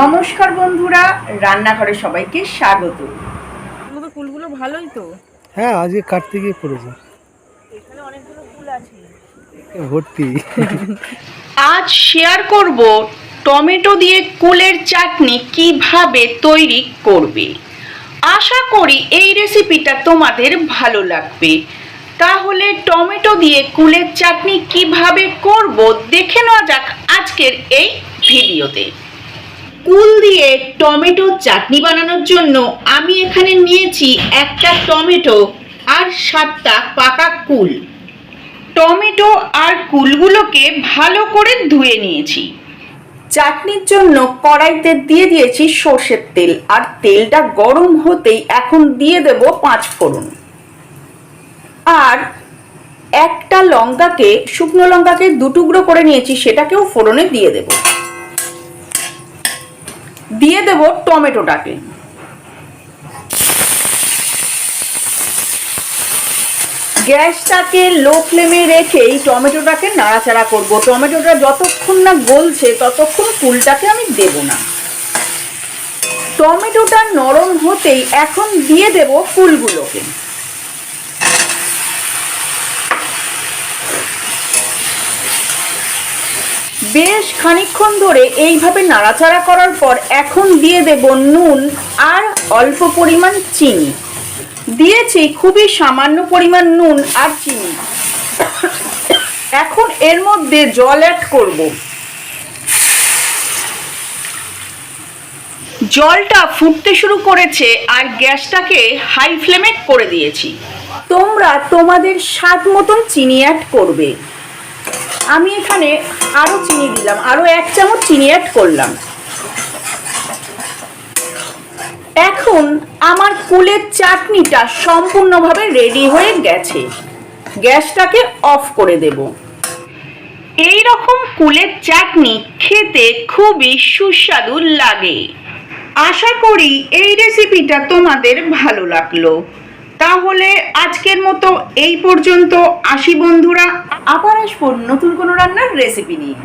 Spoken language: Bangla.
নমস্কার বন্ধুরা রান্নাঘরে সবাইকে স্বাগত। ফুলগুলো ভালোই তো। হ্যাঁ আজকে কাটতে গিয়ে পড়েছে। এখানে অনেকগুলো ফুল আছে। ভর্তি। আজ শেয়ার করব টমেটো দিয়ে কুলের চাটনি কীভাবে তৈরি করবে। আশা করি এই রেসিপিটা তোমাদের ভালো লাগবে। তাহলে টমেটো দিয়ে কুলের চাটনি কীভাবে করব দেখে নেওয়া যাক আজকের এই ভিডিওতে কুল দিয়ে টমেটো চাটনি বানানোর জন্য আমি এখানে নিয়েছি একটা টমেটো আর সাতটা পাকা কুল। টমেটো আর কুলগুলোকে ভালো করে ধুয়ে নিয়েছি। চাটনির জন্য কড়াইতে দিয়ে দিয়েছি সর্ষের তেল, আর তেলটা গরম হতেই এখন দিয়ে দেব পাঁচ ফোড়ন। আর একটা লঙ্কাকে, শুকনো লঙ্কাকে দুটুকরো করে নিয়েছি, সেটাকেও ফোড়নে দিয়ে দেব। দিয়ে দেব টমেটোটাকে। গ্যাসটাকে লো ফ্লেমে রেখেই টমেটোটাকে নাড়াচাড়া করব। টমেটোটা যতক্ষণ না গলছে, ততক্ষণ ফুলটাকে আমি দেব না। টমেটোটা নরম হতেই এখন দিয়ে দেব ফুলগুলোকে। বেশ খানিকক্ষণ ধরে এইভাবে নাড়াচাড়া করার পর এখন দিয়ে দেব নুন আর অল্প পরিমাণ চিনি। দিয়েছি খুবই সামান্য পরিমাণ নুন আর চিনি। এখন এর মধ্যে জল অ্যাড করব। জলটা ফুটতে শুরু করেছে আর গ্যাসটাকে হাই ফ্লেমে করে দিয়েছি। তোমরা তোমাদের স্বাদ মতন চিনি অ্যাড করবে। আমি এখানে আরও চিনি দিলাম, আরও এক চামচ চিনি অ্যাড করলাম। এখন আমার কুলের চাটনিটা সম্পূর্ণভাবে রেডি হয়ে গেছে। গ্যাসটাকে অফ করে দেব। এই রকম কুলের চাটনি খেতে খুবই সুস্বাদু লাগে। আশা করি এই রেসিপিটা তোমাদের ভালো লাগল। তাহলে আজকের মতো এই পর্যন্ত। আসি বন্ধুরা আবার আসব নতুন কোনো রান্নার রেসিপি নিয়ে।